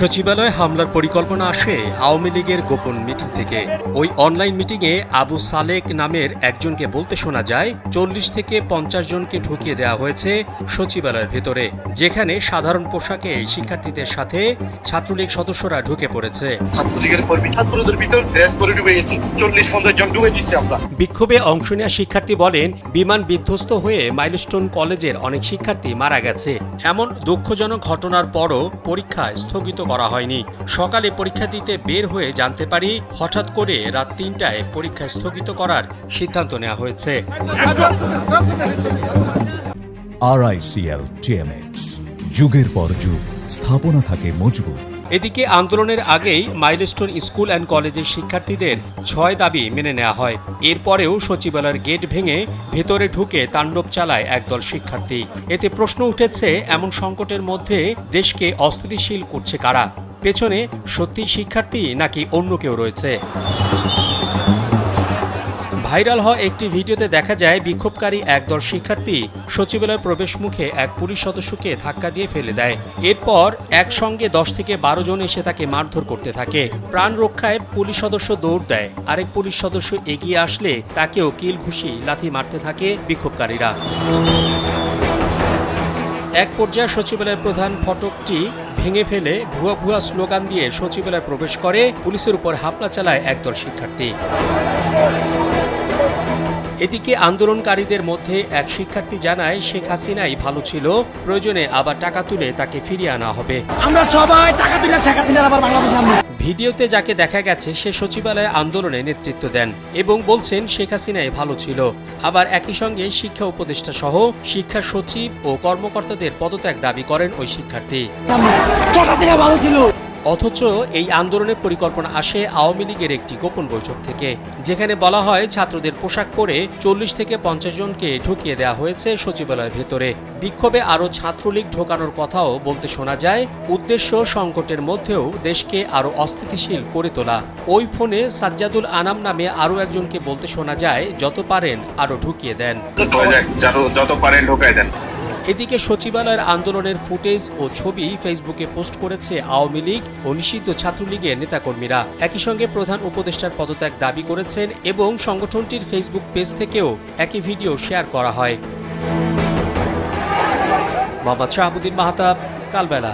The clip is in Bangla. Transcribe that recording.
সচিবালয়ে হামলার পরিকল্পনা আসে আওয়ামী লীগের গোপন মিটিং থেকে। ওই অনলাইন মিটিংয়ে আবু সালেক নামের একজনকে বলতে শোনা যায় চল্লিশ থেকে পঞ্চাশ জনকে ঢুকিয়ে দেওয়া হয়েছে সচিবালয়ের ভেতরে যেখানে সাধারণ পোশাকে শিক্ষার্থীদের সাথে ছাত্রলীগ সদস্যরা ঢুকে পড়েছে। ছাত্রলীগের কর্মী ছাত্রদের ভিতর ড্রেস পরে ডুবে গেছি চল্লিশ পঞ্চাশ জন ডুবে দিচ্ছি আমরা। বিক্ষোভে অংশ নেওয়া শিক্ষার্থী বলেন বিমান বিধ্বস্ত হয়ে মাইলস্টোন কলেজের অনেক শিক্ষার্থী মারা গেছে। এমন দুঃখজনক ঘটনার পরও পরীক্ষা স্থগিত করা হয়নি। সকালে পরীক্ষা দিতে বের হয়ে জানতে পারি, হঠাৎ করে রাত তিনটায় পরীক্ষা স্থগিত করার সিদ্ধান্ত নেওয়া হয়েছে। আরআইসিএল টিএমএক্স যুগের পর যুগ, স্থাপনা থাকে মজবুত। এদিকে আন্দোলনের আগেই মাইলস্টোন স্কুল অ্যান্ড কলেজের শিক্ষার্থীদের ছয় দাবি মেনে নেওয়া হয়। এরপরেও সচিবালয়ের গেট ভেঙে ভেতরে ঢুকে তাণ্ডব চালায় একদল শিক্ষার্থী। এতে প্রশ্ন উঠেছে, এমন সংকটের মধ্যে দেশকে অস্থিতিশীল করছে কারা? পেছনে সত্যি শিক্ষার্থী নাকি অন্য কেউ রয়েছে? ভাইরাল হওয়া একটি ভিডিওতে দেখা যায়, বিক্ষোভকারী একদল শিক্ষার্থী সচিবালয়ের প্রবেশ মুখে এক পুলিশ সদস্যকে ধাক্কা দিয়ে ফেলে দেয়। এরপর একসঙ্গে দশ থেকে বারো জন এসে তাকে মারধর করতে থাকে। প্রাণ রক্ষায় পুলিশ সদস্য দৌড় দেয়। আরেক পুলিশ সদস্য এগিয়ে আসলে তাকেও কিল ঘুষি, লাথি মারতে থাকে বিক্ষোভকারীরা। এক পর্যায়ে সচিবালয়ের প্রধান ফটকটি ভেঙে ফেলে ভুয়া ভুয়া স্লোগান দিয়ে সচিবালয়ে প্রবেশ করে, পুলিশের উপর হামলা চালায় একদল শিক্ষার্থী। এদিকে আন্দোলনকারীদের মধ্যে এক শিক্ষার্থী জানায় শেখ হাসিনাই ভালো ছিল প্রয়োজনে আবার টাকা তুলে তাকে ফিরিয়ে আনা হবে। আমরা সবাই টাকা তুলে শেখ হাসিনার আবার বাংলাদেশে ভিডিওতে যাকে দেখা গেছে সে সচিবালয়ে আন্দোলনে নেতৃত্ব দেন এবং বলছেন শেখ হাসিনাই ভালো ছিল। আবার একই সঙ্গে শিক্ষা উপদেষ্টা সহ শিক্ষা সচিব ও কর্মকর্তাদের পদত্যাগ দাবি করেন ওই শিক্ষার্থী। ভালো ছিল। অথচ এই আন্দোলনের পরিকল্পনা আসে আওয়ামী লীগের একটি গোপন বৈঠক থেকে, যেখানে বলা হয় ছাত্রদের পোশাক পরে চল্লিশ থেকে পঞ্চাশ জনকে ঢুকিয়ে দেওয়া হয়েছে সচিবালয়ের ভেতরে। বিক্ষোভে আরও ছাত্রলীগ ঢোকানোর কথাও বলতে শোনা যায়। উদ্দেশ্য সংকটের মধ্যেও দেশকে আরও অস্থিতিশীল করে তোলা। ওই ফোনে সাজ্জাদুল আনাম নামে আরও একজনকে বলতে শোনা যায়, যত পারেন আরও ঢুকিয়ে দেন। যত- পারেন ঢোকাই দেন। এদিকে সচিবালয়ের আন্দোলনের ফুটেজ ও ছবি ফেসবুকে পোস্ট করেছে আওয়ামী লীগ ও নিষিদ্ধ ছাত্রলীগের নেতাকর্মীরা। একই সঙ্গে প্রধান উপদেষ্টার পদত্যাগ দাবি করেছেন এবং সংগঠনটির ফেসবুক পেজ থেকেও একই ভিডিও শেয়ার করা হয়। মোহাম্মদ শাহাবুদ্দিন মাহাতাব, কালবেলা।